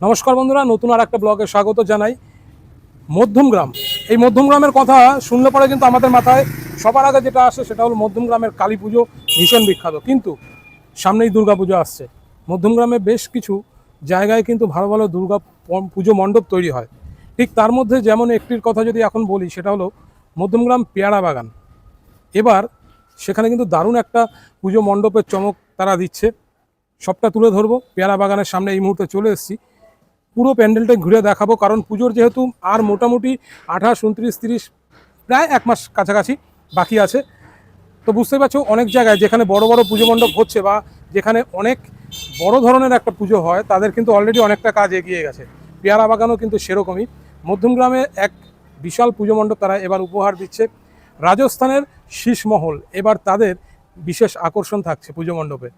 নমস্কার বন্ধুরা, নতুন আর একটা ব্লগে স্বাগত জানাই। মধ্যমগ্রাম। এই মধ্যমগ্রামের কথা শুনলে পরে কিন্তু আমাদের মাথায় সবার আগে যেটা আসে সেটা হলো মধ্যমগ্রামের কালী পুজো, ভীষণ বিখ্যাত। কিন্তু সামনেই দুর্গা পুজো আসছে। মধ্যমগ্রামে বেশ কিছু জায়গায় কিন্তু ভালো ভালো দুর্গা পুজো মণ্ডপ তৈরি হয়। ঠিক তার মধ্যে যেমন একটির কথা যদি এখন বলি, সেটা হলো মধ্যমগ্রাম পেয়ারা বাগান। এবার সেখানে কিন্তু দারুণ একটা পুজো মণ্ডপের চমক তারা দিচ্ছে। সবটা তুলে ধরবো। পেয়ারা বাগানের সামনে এই মুহূর্তে চলে এসেছি। পুরো প্যান্ডেলটা ঘুরে দেখাবো, কারণ পুজোর যেহেতু আর মোটামুটি আঠাশ, উনত্রিশ, তিরিশ, প্রায় এক মাস কাছাকাছি বাকি আছে। তো বুঝতেই পারছ, অনেক জায়গায় যেখানে বড় বড় পুজো মণ্ডপ হচ্ছে বা যেখানে অনেক বড় ধরনের একটা পুজো হয়, তাদের কিন্তু অলরেডি অনেকটা কাজ এগিয়ে গেছে। পেয়ারা বাগানও কিন্তু সেরকমই। মধ্যমগ্রামে এক বিশাল পুজো মণ্ডপ তারা এবার উপহার দিচ্ছে। রাজস্থানের শীষমহল, এবার তাদের বিশেষ আকর্ষণ থাকছে পুজো মণ্ডপে।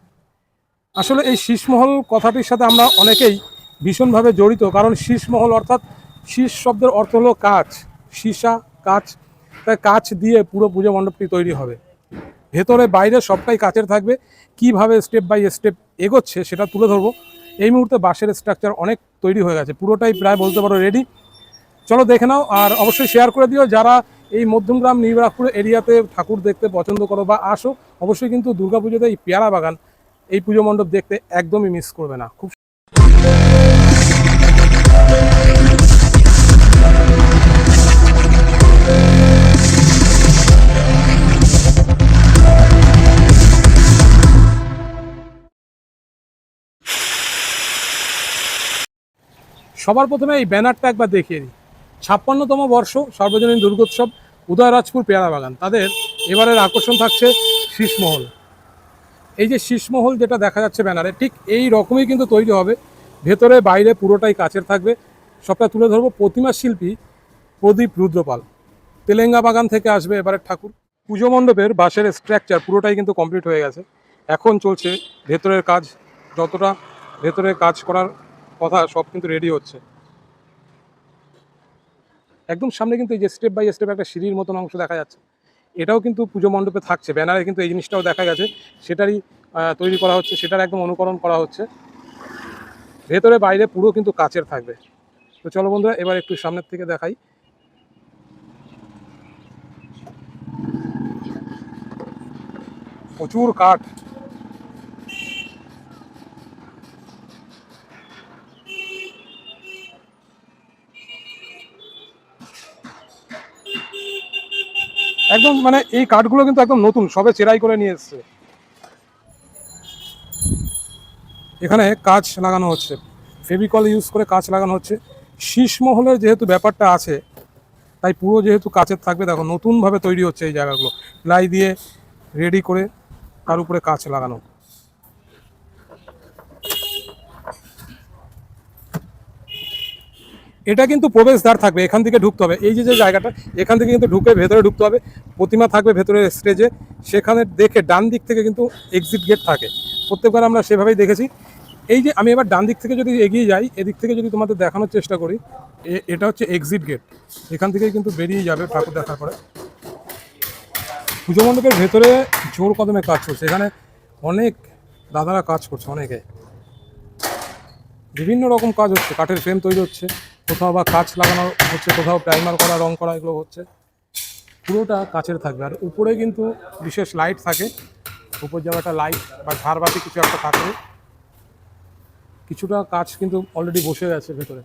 আসলে এই শীষমহল কথাটির সাথে আমরা অনেকেই ভীষণভাবে জড়িত, কারণ শীষমহল অর্থাৎ শীষ শব্দের অর্থ হলো কাচ, সীসা, কাচ। তাই কাচ দিয়ে পুরো পুজো মণ্ডপটি তৈরি হবে। ভেতরে, বাইরে সবটাই কাচের থাকবে। কীভাবে স্টেপ বাই স্টেপ এগোচ্ছে সেটা তুলে ধরবো। এই মুহূর্তে বাঁশের স্ট্রাকচার অনেক তৈরি হয়ে গেছে, পুরোটাই প্রায় বলতে পারো রেডি চলো দেখে নাও, আর অবশ্যই শেয়ার করে দিও। যারা এই মধ্যমগ্রাম নিবরাকপুর এরিয়াতে ঠাকুর দেখতে পছন্দ করো বা আসো, অবশ্যই কিন্তু দুর্গাপুজোতে এই পেয়ারা বাগান, এই পুজো মণ্ডপ দেখতে একদমই মিস করবে না। খুব সবার প্রথমে এই ব্যানারটা একবার দেখিয়ে দিই। ছাপ্পান্নতম বর্ষ সর্বজনীন দুর্গোৎসব উদয়রাজপুর পেয়ারা বাগান তাদের এবারের আকর্ষণ থাকছে শীষমহল। এই যে শীষমহল যেটা দেখা যাচ্ছে ব্যানারে, ঠিক এই রকমই কিন্তু তৈরি হবে। ভেতরে, বাইরে পুরোটাই কাচের থাকবে। সবটা তুলে ধরবো প্রতিমা শিল্পী প্রদীপ রুদ্রপাল। তেলেঙ্গা বাগান থেকে আসবে এবারের ঠাকুর। পুজো মণ্ডপের বাঁশের স্ট্রাকচার পুরোটাই কিন্তু কমপ্লিট হয়ে গেছে। এখন চলছে ভেতরের কাজ। যতটা ভেতরে কাজ করার কথা সব কিন্তু রেডি হচ্ছে। একদম সামনে কিন্তু এই যে স্টেপ বাই স্টেপ একটা সিঁড়ির মতন অংশ দেখা যাচ্ছে। এটাও কিন্তু পুজো মণ্ডপে থাকছে। ব্যানারে কিন্তু এই জিনিসটাও দেখা গেছে। সেটারই তৈরি করা হচ্ছে, সেটার একদম অনুকরণ করা হচ্ছে। ভেতরে বাইরে পুরো কিন্তু কাচের থাকবে। তো চলো বন্ধুরা, এবার একটু সামনের থেকে দেখাই। প্রচুর কাঠ। একদম মানে এই কাঠগুলো কিন্তু একদম নতুন, সবে চেরাই করে নিয়ে এসছে। এখানে কাজ লাগানো হচ্ছে। ফেভিকল ইউজ করে কাজ লাগানো হচ্ছে। শীষমহলের যেহেতু ব্যাপারটা আছে, তাই পুরো যেহেতু কাচের থাকবে, দেখো নতুনভাবে তৈরি হচ্ছে এই জায়গাগুলো। প্লাই দিয়ে রেডি করে তার উপরে কাঁচ লাগানো। এটা কিন্তু প্রবেশদ্বার থাকবে, এখান থেকে ঢুকতে হবে। এই যে যে জায়গাটা, এখান থেকে কিন্তু ঢুকে ভেতরে ঢুকতে হবে। প্রতিমা থাকবে ভেতরে স্টেজে সেখানে দেখে ডান দিক থেকে কিন্তু এক্সিট গেট থাকে। প্রত্যেকবার আমরা সেভাবেই দেখেছি। এই যে, আমি এবার ডান দিক থেকে যদি এগিয়ে যাই, এদিক থেকে যদি তোমাদের দেখানোর চেষ্টা করি এটা হচ্ছে এক্সিট গেট এখান থেকে কিন্তু বেরিয়ে যাবে ঠাকুর দেখার পরে। পুজো মণ্ডপের ভেতরে জোর কদমে কাজ করছে। এখানে অনেক দাদারা কাজ করছে, অনেকে। বিভিন্ন রকম কাজ হচ্ছে, কাঠের ফ্রেম তৈরি হচ্ছে। কোথাও বা কাঁচ লাগানো হচ্ছে, কোথাও প্রাইমার করা, রং করা এগুলো হচ্ছে, পুরোটা কাচের থাকবে। আর উপরে কিন্তু বিশেষ লাইট থাকে, উপর একটা লাইট বা ঝাড়বাতি কিছু একটা থাকবে। কিছুটা কাজ কিন্তু অলরেডি বসে গেছে ভেতরে।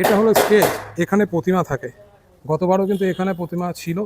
এটা হলো স্টেজ এখানে প্রতিমা থাকে। গতবারও কিন্তু এখানে প্রতিমা ছিল।